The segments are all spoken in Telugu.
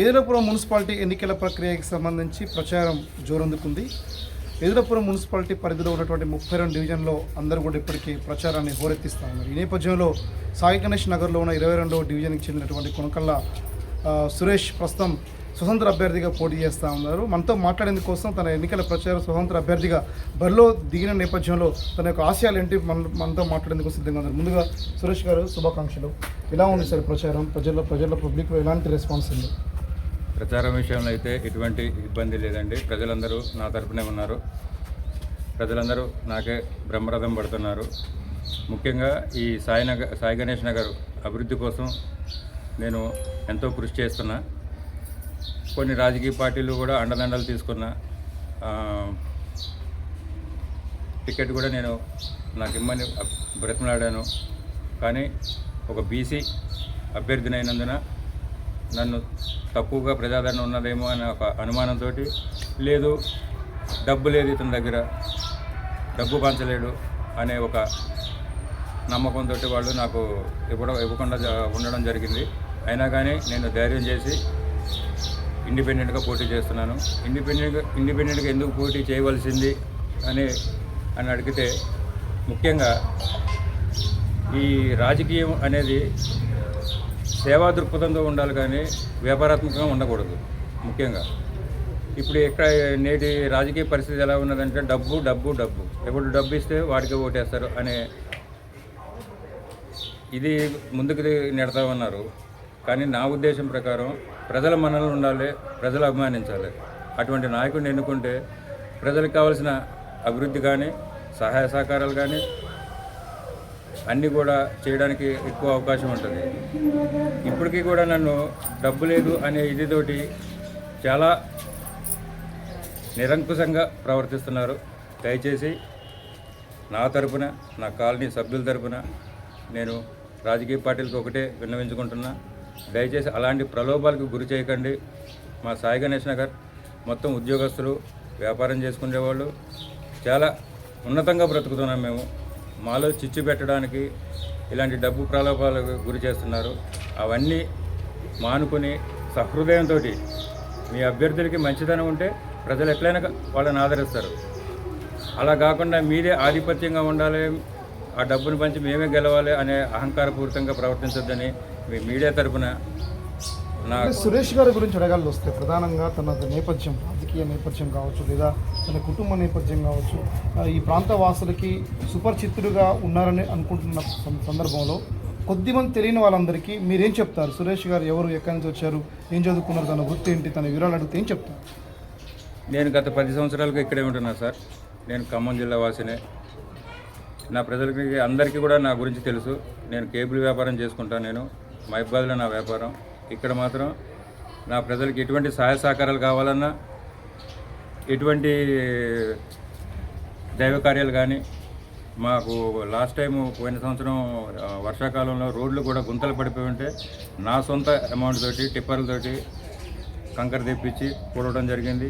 ఏదులపురం మున్సిపాలిటీ ఎన్నికల ప్రక్రియకి సంబంధించి ప్రచారం జోరందుకుంది. ఎదురపురం మున్సిపాలిటీ పరిధిలో ఉన్నటువంటి ముప్పై రెండు డివిజన్లో అందరూ కూడా ఇప్పటికీ ప్రచారాన్ని హోరెత్తిస్తూ ఉన్నారు. ఈ నేపథ్యంలో సాయి గణేష్ నగర్లో ఉన్న ఇరవై రెండవ డివిజన్కి చెందినటువంటి కొనకల్ల సురేష్ ప్రస్తుతం స్వతంత్ర అభ్యర్థిగా పోటీ చేస్తూ ఉన్నారు. మనతో మాట్లాడేందుకు కోసం తన ఎన్నికల ప్రచారం స్వతంత్ర అభ్యర్థిగా బరిలో దిగిన నేపథ్యంలో తన యొక్క ఆశయాలు ఏంటి మన మనతో మాట్లాడేందుకు సిద్ధంగా ఉన్నారు. ముందుగా సురేష్ గారు శుభాకాంక్షలు. ఎలా ఉంది సార్ ప్రచారం? ప్రజల్లో ప్రజల పబ్లిక్లో ఎలాంటి రెస్పాన్స్ ఉంది? ప్రచారం విషయంలో అయితే ఎటువంటి ఇబ్బంది లేదండి. ప్రజలందరూ నా తరపునే ఉన్నారు. ప్రజలందరూ నాకే బ్రహ్మరథం పడుతున్నారు. ముఖ్యంగా ఈ సాయి నగర్ సాయి గణేష్ నగర్ అభివృద్ధి కోసం నేను ఎంతో కృషి చేస్తున్నా. కొన్ని రాజకీయ పార్టీలు కూడా అండదండలు తీసుకున్న టికెట్ కూడా నేను నాకు ఇమ్మని బ్రతిమలాడాను. కానీ ఒక బీసీ అభ్యర్థినైనందున నన్ను తక్కువగా ప్రజాదరణ ఉన్నదేమో అనే ఒక అనుమానంతో లేదు డబ్బు లేదు ఇతని దగ్గర డబ్బు పంచలేడు అనే ఒక నమ్మకంతో వాళ్ళు నాకు ఇవ్వడం ఇవ్వకుండా ఉండడం జరిగింది. అయినా కానీ నేను ధైర్యం చేసి ఇండిపెండెంట్గా పోటీ చేస్తున్నాను. ఇండిపెండెంట్గా ఇండిపెండెంట్గా ఎందుకు పోటీ చేయవలసింది అని అని అడిగితే ముఖ్యంగా ఈ రాజకీయం అనేది సేవా దృక్పథంతో ఉండాలి కానీ వ్యాపారాత్మకంగా ఉండకూడదు ముఖ్యంగా. ఇప్పుడు ఇక్కడ నేటి రాజకీయ పరిస్థితి ఎలా ఉన్నదంటే డబ్బు డబ్బు డబ్బు. ఎప్పుడు డబ్బు ఇస్తే వాడికి ఓటేస్తారు అనే ఇది ముందుకు నెడతా ఉన్నారు. కానీ నా ఉద్దేశం ప్రకారం ప్రజల మనలు ఉండాలి ప్రజలు అభిమానించాలి. అటువంటి నాయకుడిని ఎన్నుకుంటే ప్రజలకు కావాల్సిన అభివృద్ధి కానీ సహాయ సహకారాలు కానీ అన్నీ కూడా చేయడానికి ఎక్కువ అవకాశం ఉంటుంది. ఇప్పటికీ కూడా నన్ను డబ్బు లేదు అనే ఇదితోటి చాలా నిరంకుశంగా ప్రవర్తిస్తున్నారు. దయచేసి నా తరపున నా కాలనీ సభ్యుల తరపున నేను రాజకీయ పార్టీలకు ఒకటే విన్నవించుకుంటున్నా. దయచేసి అలాంటి ప్రలోభాలకు గురి చేయకండి. మా సాయి గణేష్ నగర్ మొత్తం ఉద్యోగస్తులు వ్యాపారం చేసుకునేవాళ్ళు చాలా ఉన్నతంగా బ్రతుకుతున్నాం మేము. మాలో చిచ్చు పెట్టడానికి ఇలాంటి డబ్బు ప్రలోభాలకు గురి చేస్తున్నారు. అవన్నీ మానుకొని సహృదయంతో మీ అభ్యర్థులకి మంచిదనం ఉంటే ప్రజలు ఎట్లయినా వాళ్ళని ఆదరిస్తారు. అలా కాకుండా మీదే ఆధిపత్యంగా ఉండాలి ఆ డబ్బును పంచి మేమే గెలవాలి అనే అహంకారపూరితంగా ప్రవర్తించొద్దని మీ మీడియా తరపున సురేష్ గారి గురించి అడగాల్సి వస్తే ప్రధానంగా తన నేపథ్యం రాజకీయ నేపథ్యం కావచ్చు లేదా తన కుటుంబ నేపథ్యం కావచ్చు ఈ ప్రాంత వాసులకి సుపరిచితుడుగా ఉన్నారని అనుకుంటున్న సందర్భంలో కొద్దిమంది తెలియని వాళ్ళందరికీ మీరేం చెప్తారు? సురేష్ గారు ఎవరు ఎక్కడి నుంచి వచ్చారు ఏం చదువుకున్నారు తన వృత్తి ఏంటి తన వివరాలు అడిగితే ఏం చెప్తారు? నేను గత పది సంవత్సరాలుగా ఇక్కడే ఉంటున్నా సార్. నేను ఖమ్మం జిల్లా వాసినే. నా ప్రజలకి అందరికీ కూడా నా గురించి తెలుసు. నేను కేబుల్ వ్యాపారం చేసుకుంటాను నేను. మహిబాద్లో నా వ్యాపారం. ఇక్కడ మాత్రం నా ప్రజలకి ఎటువంటి సహాయ సహకారాలు కావాలన్నా ఎటువంటి దైవ కార్యాలు కానీ మాకు లాస్ట్ టైం పోయిన సంవత్సరం వర్షాకాలంలో రోడ్లు కూడా గుంతలు పడిపోయి ఉంటే నా సొంత అమౌంట్ తోటి టిప్పర్లతోటి కంకర తెప్పించి కూడవడం జరిగింది.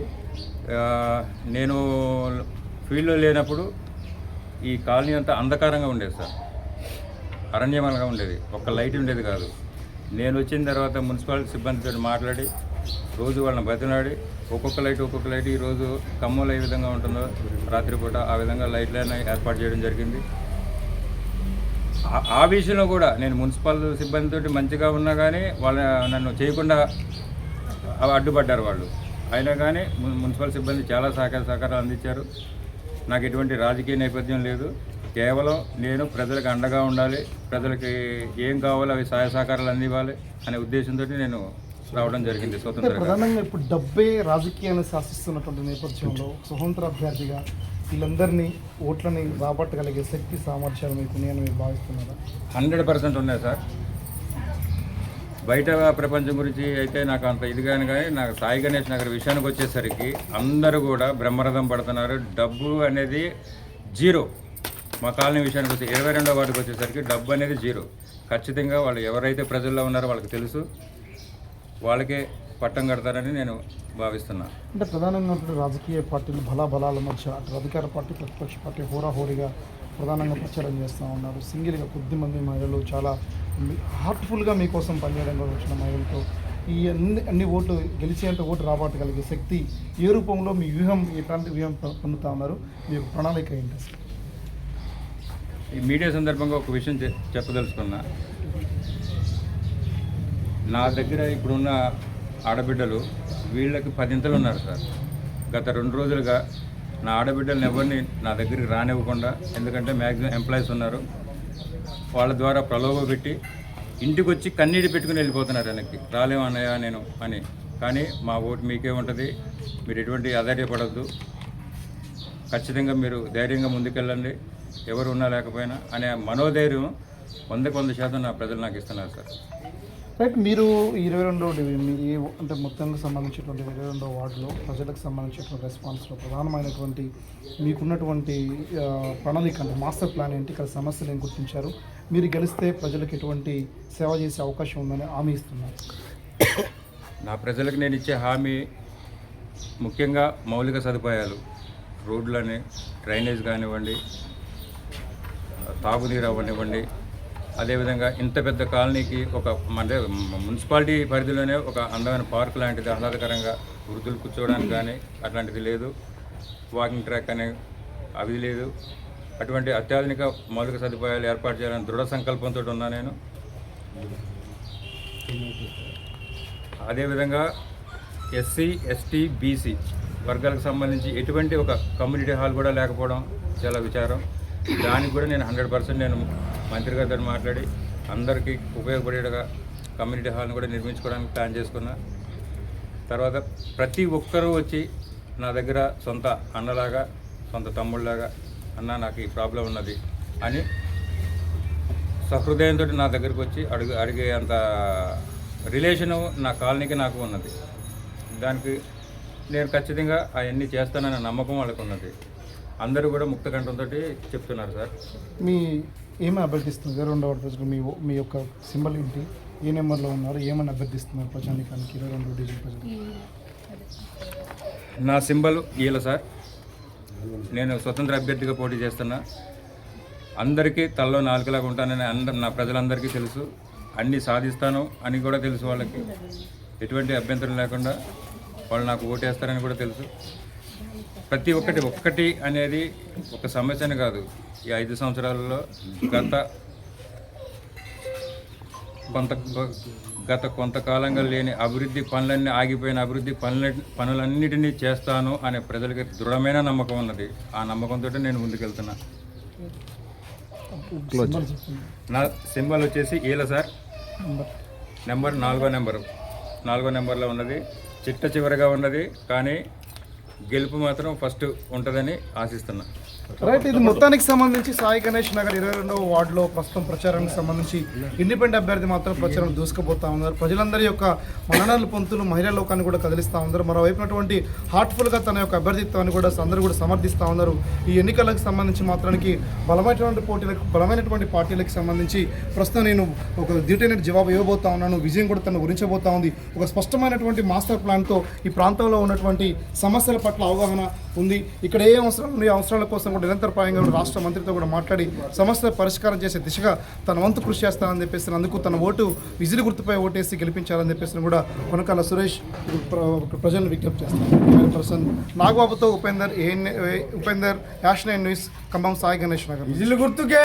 నేను ఫీల్డ్లో లేనప్పుడు ఈ కాలనీ అంతా అంధకారంగా ఉండేది సార్. అరణ్యమలంగా ఉండేది. ఒక్క లైట్ ఉండేది కాదు. నేను వచ్చిన తర్వాత మున్సిపాలిటీ సిబ్బందితో మాట్లాడి రోజు వాళ్ళని బతినాడి ఒక్కొక్క లైట్ ఒక్కొక్క లైట్ ఈరోజు ఖమ్మంలో ఏ విధంగా ఉంటుందో రాత్రిపూట ఆ విధంగా లైట్లను ఏర్పాటు చేయడం జరిగింది. ఆ- ఆ విషయంలో కూడా నేను మున్సిపల్ సిబ్బందితో మంచిగా ఉన్నా కానీ వాళ్ళ నన్ను చేయకుండా అడ్డుపడ్డారు వాళ్ళు. అయినా కానీ మున్సిపల్ సిబ్బంది చాలా సహకార సహకారాలు అందించారు. నాకు ఎటువంటి రాజకీయ నేపథ్యం లేదు. కేవలం నేను ప్రజలకు అండగా ఉండాలి ప్రజలకి ఏం కావాలో అవి సహాయ సహకారాలు అందివ్వాలి అనే ఉద్దేశంతో నేను రావడం జరిగింది అంటే స్వతంత్రంగా ప్రధానంగా ఇప్పుడు డబ్బే రాజకీయాన్ని శాసిస్తున్నటువంటి నేపథ్యంలో స్వతంత్ర అభ్యర్థిగా వీళ్ళందరినీ ఓట్లని రాబట్టగలిగే శక్తి సామర్థ్యాలు మీకు ఉన్నాయని మీరు భావిస్తున్నారా? హండ్రెడ్ పర్సెంట్ ఉన్నాయి సార్. బయట ప్రపంచం గురించి అయితే నాకు అంత ఇదిగాని కానీ నాకు సాయి గణేష్ నగర్ విషయానికి వచ్చేసరికి అందరూ కూడా బ్రహ్మరథం పడుతున్నారు. డబ్బు అనేది జీరో. మా కాలనీ విషయానికి వచ్చి ఇరవై రెండో వాటికి వచ్చేసరికి డబ్బు అనేది జీరో. ఖచ్చితంగా వాళ్ళు ఎవరైతే ప్రజల్లో ఉన్నారో వాళ్ళకి తెలుసు. వాళ్ళకే పట్టం కడతారని నేను భావిస్తున్నాను అంటే ప్రధానంగా రాజకీయ పార్టీలు బలాబలాల మధ్య అటు అధికార పార్టీ ప్రతిపక్ష పార్టీ హోరాహోరీగా ప్రధానంగా ప్రచారం చేస్తూ ఉన్నారు. సింగిల్గా కొద్ది మంది మహిళలు చాలా హార్ట్ఫుల్గా మీకోసం పనిచేయడం వచ్చిన మహిళలతో ఈ అన్ని అన్ని ఓట్లు గెలిచేంత ఓటు రాబట్టగలిగే శక్తి ఏ రూపంలో మీ వ్యూహం ఎట్లాంటి వ్యూహం పొందుతా ఉన్నారు? మీ ప్రణాళిక ఏంటి అసలు? ఈ మీడియా సందర్భంగా ఒక విషయం చెప్పదలుచుకున్నా. నా దగ్గర ఇప్పుడున్న ఆడబిడ్డలు వీళ్ళకి పదింతలు ఉన్నారు సార్. గత రెండు రోజులుగా నా ఆడబిడ్డలను ఎవరిని నా దగ్గరికి రానివ్వకుండా ఎందుకంటే మ్యాక్సిమం ఎంప్లాయీస్ ఉన్నారు. వాళ్ళ ద్వారా ప్రలోభ పెట్టి ఇంటికి వచ్చి కన్నీటి పెట్టుకుని వెళ్ళిపోతున్నారు వెనక్కి. రాలేమన్నాయా నేను అని. కానీ మా ఓటు మీకే ఉంటుంది. మీరు ఎటువంటి అధైర్యపడద్దు. ఖచ్చితంగా మీరు ధైర్యంగా ముందుకెళ్ళండి. ఎవరు ఉన్నా లేకపోయినా అనే మనోధైర్యం వందకు వంద శాతం నా ప్రజలు నాకు ఇస్తున్నారు సార్. రైట్ మీరు ఇరవై రెండో మీ అంటే మొత్తంగా సంబంధించినటువంటి ఇరవై రెండో వార్డులో ప్రజలకు సంబంధించినటువంటి రెస్పాన్స్లో ప్రధానమైనటువంటి మీకున్నటువంటి ప్రణాళిక అంటే మాస్టర్ ప్లాన్ ఏంటి? ఇక్కడ సమస్యలు ఏం గుర్తించారు? మీరు గెలిస్తే ప్రజలకు ఎటువంటి సేవ చేసే అవకాశం ఉందని హామీ ఇస్తున్నారు. నా ప్రజలకు నేను ఇచ్చే హామీ ముఖ్యంగా మౌలిక సదుపాయాలు రోడ్లని డ్రైనేజ్ కానివ్వండి తాగునీరు అవ్వనివ్వండి అదేవిధంగా ఇంత పెద్ద కాలనీకి ఒక అంటే మున్సిపాలిటీ పరిధిలోనే ఒక అందమైన పార్క్ లాంటిది ఆహ్లాదకరంగా వృద్ధులు కూర్చోవడానికి కానీ అట్లాంటిది లేదు. వాకింగ్ ట్రాక్ అనే అవి లేదు. అటువంటి అత్యాధునిక మౌలిక సదుపాయాలు ఏర్పాటు చేయాలని దృఢ సంకల్పంతో ఉన్నా నేను. అదేవిధంగా ఎస్సీ ఎస్టీ బీసీ వర్గాలకు సంబంధించి ఎటువంటి ఒక కమ్యూనిటీ హాల్ కూడా లేకపోవడం చాలా విచారం. దానికి కూడా నేను హండ్రెడ్ పర్సెంట్ నేను మంత్రి గారితో మాట్లాడి అందరికీ ఉపయోగపడేట్టుగా కమ్యూనిటీ హాల్ని కూడా నిర్మించుకోవడానికి ప్లాన్ చేసుకున్నా. తర్వాత ప్రతి ఒక్కరూ వచ్చి నా దగ్గర సొంత అన్నలాగా సొంత తమ్ముళ్ళలాగా అన్న నాకు ఈ ప్రాబ్లం ఉన్నది అని సహృదయంతో నా దగ్గరికి వచ్చి అడుగు అడిగే అంత రిలేషను నా కాలనీకి నాకు ఉన్నది. దానికి నేను ఖచ్చితంగా అవన్నీ చేస్తానన్న నమ్మకం వాళ్ళకు ఉన్నది. అందరూ కూడా ముక్త కంఠంతో చెప్తున్నారు సార్. మీ ఏమని అభ్యర్థిస్తున్నారు? ఇరవై రెండో వార్డు ప్రజలు మీ మీ యొక్క సింబల్ ఏంటి? ఏ నెంబర్లో ఉన్నారు? ఏమని అభ్యర్థిస్తున్నారు ప్రజానికానికి ఇరవై రెండో డివిజన్ ప్రజలు నా సింబల్ ఈల సార్. నేను స్వతంత్ర అభ్యర్థిగా పోటీ చేస్తున్నా. అందరికీ తల్లో నాలుకలాగా ఉంటానని అందరు నా ప్రజలందరికీ తెలుసు. అన్నీ సాధిస్తాను అని కూడా తెలుసు వాళ్ళకి. ఎటువంటి అభ్యంతరం లేకుండా వాళ్ళు నాకు ఓటేస్తారని కూడా తెలుసు. ప్రతి ఒక్కటి ఒక్కటి అనేది ఒక సమస్యని కాదు. ఈ ఐదు సంవత్సరాలలో గత కొంత గత కొంతకాలంగా లేని అభివృద్ధి పనులన్నీ ఆగిపోయిన అభివృద్ధి పనుల పనులన్నిటినీ చేస్తాను అనే ప్రజలకి దృఢమైన నమ్మకం ఉన్నది. ఆ నమ్మకంతో నేను ముందుకెళ్తున్నా. నా సింబల్ వచ్చేసి ఈల సార్. నెంబర్ నెంబర్ నాలుగో నెంబరు. నాలుగో నెంబర్లో ఉన్నది. చిట్ట చివరిగా ఉన్నది. కానీ గెలుపు మాత్రం ఫస్ట్ ఉంటుందని ఆశిస్తున్నా. రైట్ ఇది మొత్తానికి సంబంధించి సాయి గణేష్ నగర్ ఇరవై రెండవ వార్డులో ప్రస్తుతం ప్రచారానికి సంబంధించి ఇండిపెండెంట్ అభ్యర్థి మాత్రం ప్రచారం దూసుకుపోతా ఉన్నారు. ప్రజలందరి యొక్క మననాలు పొంతులు మహిళా లోకాన్ని కూడా కదిలిస్తూ ఉన్నారు. మరోవైపునటువంటి హార్ట్ఫుల్గా తన యొక్క అభ్యర్థిత్వాన్ని కూడా అందరూ కూడా సమర్థిస్తూ ఉన్నారు. ఈ ఎన్నికలకు సంబంధించి మాత్రానికి బలమైనటువంటి పోటీలకు బలమైనటువంటి పార్టీలకు సంబంధించి ప్రస్తుతం నేను ఒక డ్యూటీనెట్ జవాబు ఇవ్వబోతా ఉన్నాను. విజయం కూడా తను గురించబోతా ఉంది. ఒక స్పష్టమైనటువంటి మాస్టర్ ప్లాన్తో ఈ ప్రాంతంలో ఉన్నటువంటి సమస్యల పట్ల అవగాహన ఉంది. ఇక్కడ ఏ అవసరం ఏ అవసరాల కోసం కూడా నిరంతరపాయంగా రాష్ట్ర మంత్రితో కూడా మాట్లాడి సమస్య పరిష్కారం చేసే దిశగా తన వంతు కృషి చేస్తానని చెప్పేసి అందుకు తన ఓటు విజిలి గుర్తుపై ఓటేసి గెలిపించాలని చెప్పేసి కూడా కొనకాల సురేష్ ప్ర- ప్రజలను విజ్ఞప్తి చేస్తాను పర్సన్ నాగబాబుతో ఉపేందర్ ఏ Upender ash nine news Khammam Sai Ganesh Nagar. Whistle గుర్తుకే